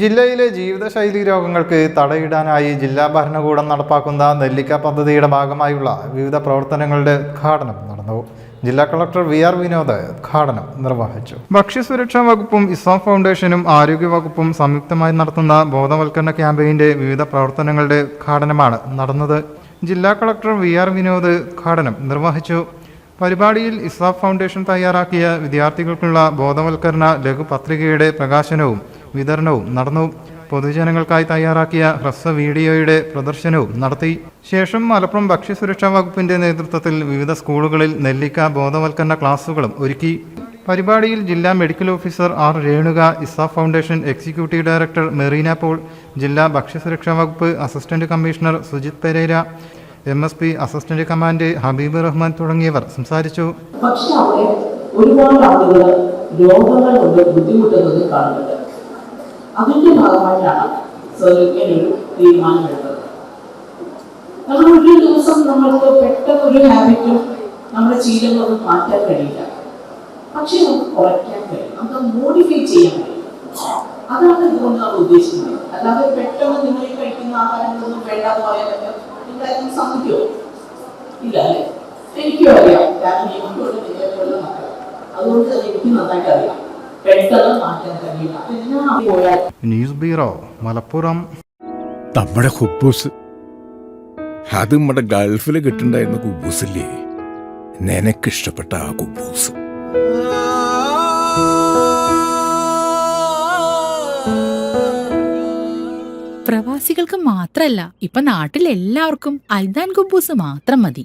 ജില്ലയിലെ ജീവിതശൈലി രോഗങ്ങൾക്ക് തടയിടാനായി ജില്ലാ ഭരണകൂടം നടപ്പാക്കുന്ന നെല്ലിക്ക പദ്ധതിയുടെ ഭാഗമായുള്ള വിവിധ പ്രവർത്തനങ്ങളുടെ ഉദ്ഘാടനം നടന്നു. ജില്ലാ കളക്ടർ വി ആർ വിനോദ് ഉദ്ഘാടനം നിർവഹിച്ചു. ഭക്ഷ്യസുരക്ഷാ വകുപ്പും ഇസ്ലാം ഫൗണ്ടേഷനും ആരോഗ്യ വകുപ്പും സംയുക്തമായി നടത്തുന്ന ബോധവൽക്കരണ ക്യാമ്പയിന്റെ വിവിധ പ്രവർത്തനങ്ങളുടെ ഉദ്ഘാടനമാണ് നടന്നത്. ജില്ലാ കളക്ടർ വി ആർ വിനോദ് ഉദ്ഘാടനം നിർവഹിച്ചു. പരിപാടിയിൽ ഇസാഫ് ഫൗണ്ടേഷൻ തയ്യാറാക്കിയ വിദ്യാർത്ഥികൾക്കുള്ള ബോധവൽക്കരണ ലഘുപത്രികയുടെ പ്രകാശനവും വിതരണവും നടന്നു. പൊതുജനങ്ങൾക്കായി തയ്യാറാക്കിയ ഹ്രസ്വ വീഡിയോയുടെ പ്രദർശനവും നടത്തി. ശേഷം മലപ്പുറം ഭക്ഷ്യസുരക്ഷാ വകുപ്പിന്റെ നേതൃത്വത്തിൽ വിവിധ സ്കൂളുകളിൽ നെല്ലിക്ക ബോധവൽക്കരണ ക്ലാസുകളും ഒരുക്കി. പരിപാടിയിൽ ജില്ലാ medical officer R Renuka Isa foundation executive director Merina Paul ജില്ലാ ഭക്ഷ്യസുരക്ഷാ വകുപ്പ് assistant commissioner Sujith Perera M S P assistant command Habeeb Rahman തുടങ്ങിയവർ സംസാരിച്ചു. ഒരുപാട് ആളുകൾ രോഗങ്ങൾ കൊണ്ട് ബുദ്ധിമുട്ടുന്നത് കാണുന്നുണ്ട്. അതിന്റെ ഭാഗമായിട്ടാണ് സർ ഇങ്ങനെ ഒരു തീരുമാനമെടുത്തത്. നമ്മൾ ഒരു ദിവസം നമ്മൾക്ക് പെട്ടെന്ന് ഒരു ഹാബിറ്റും നമ്മുടെ ശീലങ്ങളൊന്നും മാറ്റാൻ കഴിയില്ല. പക്ഷെ നമുക്ക് കുറയ്ക്കാൻ കഴിയും. നമുക്ക് മോഡിഫൈ ചെയ്യാൻ കഴിയും. അതാണ് ഇതുകൊണ്ട് നമ്മൾ ഉദ്ദേശിക്കുന്നത്. അല്ലാതെ പെട്ടെന്ന് നിങ്ങൾ കഴിക്കുന്ന ആഹാരങ്ങളൊന്നും വേണ്ടാന്ന് പറയാനൊക്കെ എന്തായാലും സമ്മതിക്കുമോ ഇല്ല അല്ലേ? എനിക്കും അറിയാം. കാരണം എനിക്കുള്ള നിലവിലുള്ള മക്കൾ അതുകൊണ്ട് തന്നെ എനിക്ക് നന്നായിട്ട് അറിയാം. പെട്ടെന്ന് മാറ്റാൻ കഴിയില്ല. പിന്നെ ഞാൻ പോയാൽ ന്യൂസ് ബ്യൂറോ മലപ്പുറം. നമ്മുടെ ഹുബൂസ്. അത് നമ്മുടെ ഗൾഫിൽ കിട്ടുണ്ടായിരുന്ന കുബൂസില്ലേ? നിനക്കിഷ്ടപ്പെട്ട ആ കുബൂസ്. പ്രവാസികൾക്ക് മാത്രല്ല ഇപ്പൊ നാട്ടിൽ എല്ലാവർക്കും അൽദാൻ കുബൂസ് മാത്രം മതി.